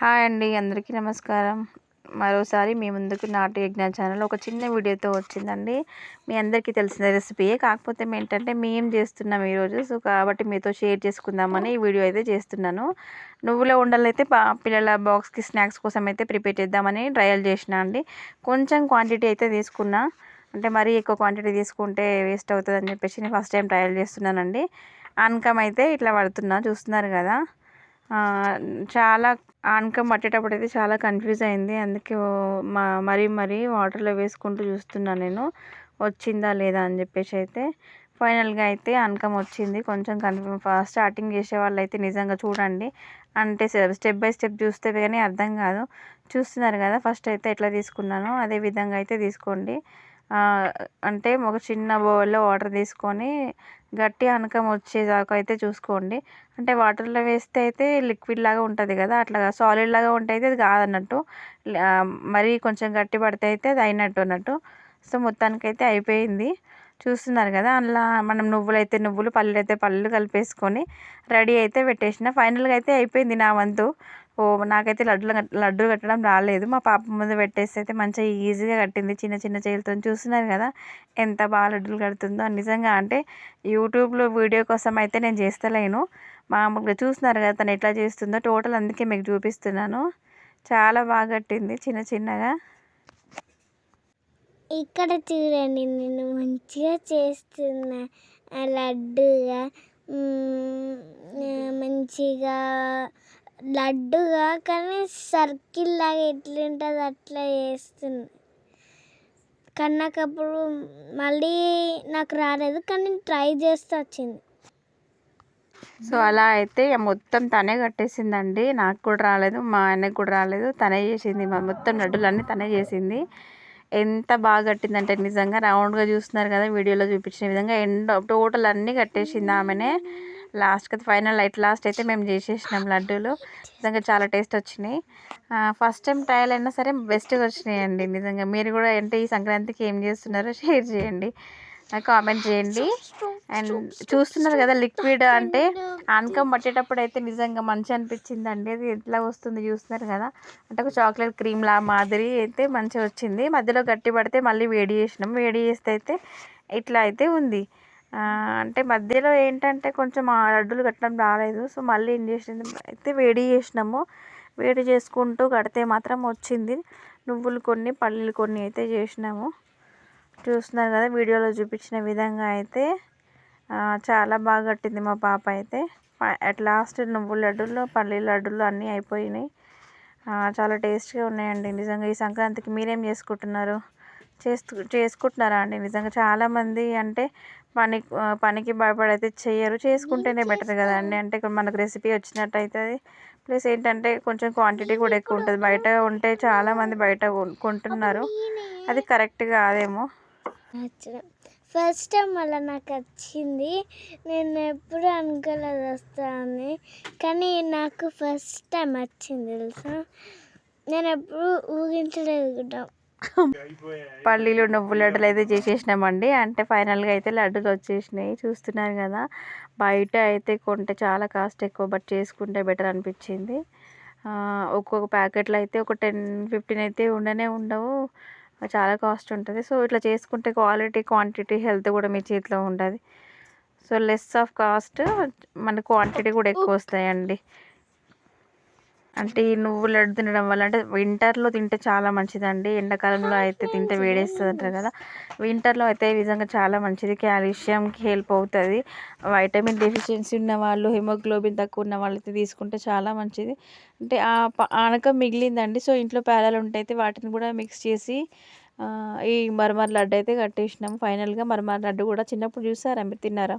Hi అండి అందరికీ నమస్కారం. మరోసారి మీ ముందుకు నాటు యజ్ఞ ఛానల్ ఒక చిన్న వీడియోతో వచ్చిందండి. మీ అందరికీ తెలిసిన రెసిపీయే కాకపోతే ఏంటంటే మేము చేస్తున్నాం ఈరోజు. సో కాబట్టి మీతో షేర్ చేసుకుందామని ఈ వీడియో అయితే చేస్తున్నాను. నువ్వుల ఉండలు అయితే పిల్లల బాక్స్కి స్నాక్స్ కోసం అయితే ప్రిపేర్ చేద్దామని ట్రయల్ చేసిన అండి. కొంచెం క్వాంటిటీ అయితే తీసుకున్నా. అంటే మరీ ఎక్కువ క్వాంటిటీ తీసుకుంటే వేస్ట్ అవుతుంది అని చెప్పేసి నేను ఫస్ట్ టైం ట్రయల్ చేస్తున్నానండి. అన్కమ్ అయితే ఇట్లా పడుతున్నా చూస్తున్నారు కదా. చాలా ఆనకం పట్టేటప్పుడు అయితే చాలా కన్ఫ్యూజ్ అయింది. అందుకే మరీ మరీ వాటర్లో వేసుకుంటూ చూస్తున్నాను నేను. వచ్చిందా లేదా అని చెప్పేసి అయితే ఫైనల్గా అయితే అనకం వచ్చింది. కొంచెం కన్ఫ్యూ ఫస్ట్ స్టార్టింగ్ చేసే వాళ్ళు అయితే నిజంగా చూడండి. అంటే స్టెప్ బై స్టెప్ చూస్తే కానీ అర్థం కాదు. చూస్తున్నారు కదా ఫస్ట్ అయితే ఎట్లా తీసుకున్నానో అదే విధంగా అయితే తీసుకోండి. అంటే ఒక చిన్న బౌల్లో వాటర్ తీసుకొని గట్టి అనకం వచ్చేదాకా అయితే చూసుకోండి. అంటే వాటర్లో వేస్తే అయితే లిక్విడ్ లాగా ఉంటుంది కదా అట్లా సాలిడ్ లాగా ఉంటే అయితే అది కాదన్నట్టు. మరీ కొంచెం గట్టి పడితే అయితే అది అయినట్టు అన్నట్టు. సో మొత్తానికైతే అయిపోయింది. చూస్తున్నారు కదా అందులో మనం నువ్వులు అయితే నువ్వులు పళ్ళు అయితే పళ్ళు కలిపేసుకొని రెడీ అయితే పెట్టేసిన. ఫైనల్గా అయితే అయిపోయింది నా వంతు. ఓ నాకైతే లడ్డులు లడ్డూలు కట్టడం రాలేదు. మా పాప ముందు పెట్టేస్తే అయితే మంచిగా ఈజీగా కట్టింది. చిన్న చిన్న చేతులతో చూస్తున్నారు కదా ఎంత బాగా లడ్డులు కడుతుందో. నిజంగా అంటే యూట్యూబ్లో వీడియో కోసం అయితే నేను చేస్తలేను. మామూలుగా చూస్తున్నారు కదా తను ఎట్లా చేస్తుందో. టోటల్ అందుకే మీకు చూపిస్తున్నాను. చాలా బాగా కట్టింది చిన్న చిన్నగా. ఇక్కడ చూడండి నేను మంచిగా చేస్తున్నా లడ్డుగా మంచిగా లడ్డుగా కానీ సర్కిల్ లాగా ఎట్లుంటుంది అట్లా చేస్తుంది. కానీ నాకు అప్పుడు మళ్ళీ నాకు రాలేదు కానీ ట్రై చేస్తే వచ్చింది. సో అలా అయితే మొత్తం తనే కట్టేసిందండి. నాకు కూడా రాలేదు మా ఆయనకు కూడా రాలేదు తనే చేసింది. మొత్తం లడ్డులన్నీ తనే చేసింది. ఎంత బాగా కట్టిందంటే నిజంగా రౌండ్గా చూస్తున్నారు కదా వీడియోలో చూపించిన విధంగా ఎండ్ టోటల్ అన్నీ కట్టేసింది ఆమెనే. లాస్ట్కి ఫైనల్ లైట్ లాస్ట్ అయితే మేము చేసేసినాం లడ్డూలు. నిజంగా చాలా టేస్ట్ వచ్చినాయి. ఫస్ట్ టైం ట్రయల్ అయినా సరే బెస్ట్గా వచ్చినాయండి నిజంగా. మీరు కూడా అంటే ఈ సంక్రాంతికి ఏం చేస్తున్నారో షేర్ చేయండి. కామెంట్ చేయండి. అండ్ చూస్తున్నారు కదా లిక్విడ్ అంటే ఆనకం పట్టేటప్పుడు అయితే నిజంగా మంచి అనిపించింది అండి అది ఎట్లా వస్తుంది చూస్తున్నారు కదా. అంటే ఒక చాక్లెట్ క్రీమ్లా మాదిరి అయితే మంచిగా వచ్చింది. మధ్యలో గట్టి పడితే మళ్ళీ వేడి చేసినాం. వేడి చేస్తే అయితే ఇట్లా అయితే ఉంది. అంటే మధ్యలో ఏంటంటే కొంచెం ఆ లడ్డూలు కట్టడం రాలేదు. సో మళ్ళీ ఏం చేసింది అయితే వేడి చేసినాము. వేడి చేసుకుంటూ కడితే మాత్రం వచ్చింది. నువ్వులు కొన్ని పల్లీలు కొన్ని అయితే చేసినాము. చూస్తున్నారు కదా వీడియోలో చూపించిన విధంగా అయితే చాలా బాగా కట్టింది మా పాప అయితే. అట్ లాస్ట్ నువ్వుల లడ్డూలు పల్లీ లడ్డూలు అన్నీ అయిపోయినాయి. చాలా టేస్ట్గా ఉన్నాయండి. నిజంగా ఈ సంక్రాంతికి మీరేం చేసుకుంటున్నారు? చేస్తూ చేసుకుంటున్నారా అండి? నిజంగా చాలామంది అంటే పని పనికి భయపడైతే చేయరు చేసుకుంటేనే బెటర్ కదండి అంటే మనకు రెసిపీ వచ్చినట్టు అవుతుంది ప్లస్ ఏంటంటే కొంచెం క్వాంటిటీ కూడా ఎక్కువ ఉంటుంది. బయట ఉంటే చాలామంది బయట కొంటున్నారు. అది కరెక్ట్ కాదేమో. ఫస్ట్ టైం మళ్ళీ నాకు వచ్చింది. నేను ఎప్పుడు అనుకోలేదు వస్తాను కానీ నాకు ఫస్ట్ టైం వచ్చింది తెలుసా? నేను ఎప్పుడు ఊహించలేదు కూడా. పల్లీలు నువ్వు లడ్డులు అయితే చేసేసినామండి. అంటే ఫైనల్గా అయితే లడ్డులు వచ్చేసినాయి. చూస్తున్నారు కదా బయట అయితే కొంటే చాలా కాస్ట్ ఎక్కువ బట్ చేసుకుంటే బెటర్ అనిపించింది. ఒక్కొక్క ప్యాకెట్లో అయితే ఒక టెన్ ఫిఫ్టీన్ అయితే ఉండనే ఉండవు. చాలా కాస్ట్ ఉంటుంది. సో ఇట్లా చేసుకుంటే క్వాలిటీ క్వాంటిటీ హెల్త్ కూడా మీ చేతిలో ఉంటుంది సో లెస్ ఆఫ్ కాస్ట్ మన క్వాంటిటీ కూడా ఎక్కువ వస్తాయండి. అంటే ఈ నువ్వు లడ్డు తినడం వల్ల అంటే వింటర్లో తింటే చాలా మంచిదండి. ఎండాకాలంలో అయితే తింటే వేడేస్తుంది అంటారు కదా. వింటర్లో అయితే ఈ విధంగా చాలా మంచిది. కాల్షియంకి హెల్ప్ అవుతుంది. వైటమిన్ డెఫిషియన్సీ ఉన్న వాళ్ళు హిమోగ్లోబిన్ తక్కువ ఉన్న వాళ్ళు అయితే తీసుకుంటే చాలా మంచిది. అంటే ఆ ఆనకం మిగిలిందండి. సో ఇంట్లో పేలాలు ఉంటాయి వాటిని కూడా మిక్స్ చేసి ఈ మరమర లడ్డు అయితే కట్టేసినాం. ఫైనల్గా మరమర లడ్డు కూడా చిన్నప్పుడు చూసారా? మీరు తిన్నారా?